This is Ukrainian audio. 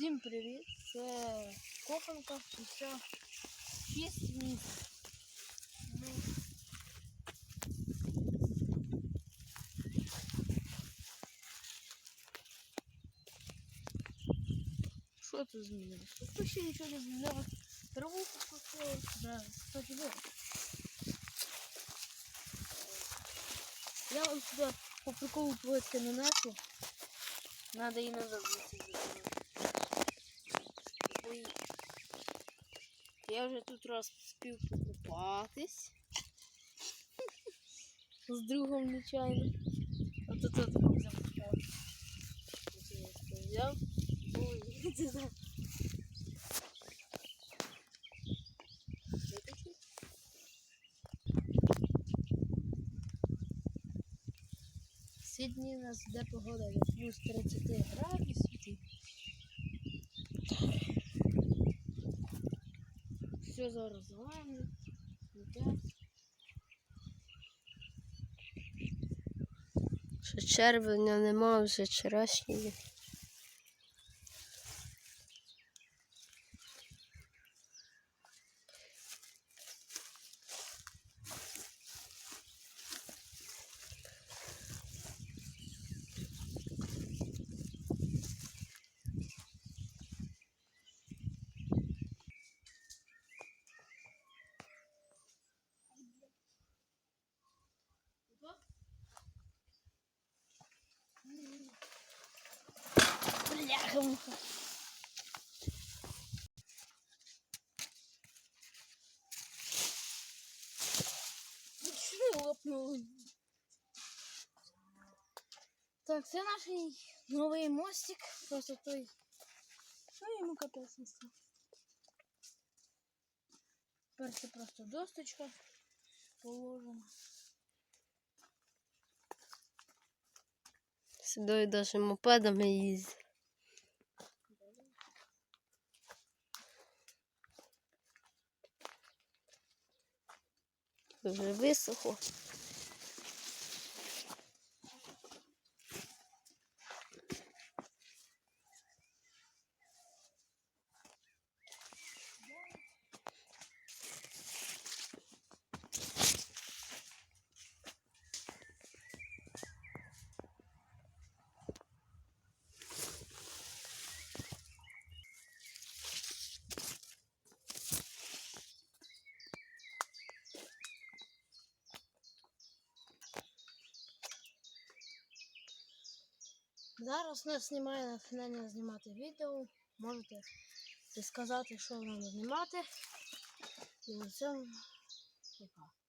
Всім привіт! Це Копанка, і це шість місць. Ну, Що тут змінилось? Тут ще нічого не змінилось. Траву покосили, да, кстати, да. Я вам сюди по приколу плитки нанесу. Надо і назад звідси Я вже тут раз спів покупатись. З другом нечайно. А тут взяв. Я таке взяв. Ой, це. Витащив. Сьогодні у нас йде погода плюс 30 градусів. Все зараз гарно. Йде. Ще червня нема, вже вчорашнього. Що лопнули? Так, це наш новий мостик. Просто той. Ну йому капець не став. Тепер це просто досточка положена. Сюди навіть мопедами їздять. Вже висохло. Зараз нас знімає натхнення знімати відео. Можете сказати, що нам знімати. І на цьому пока.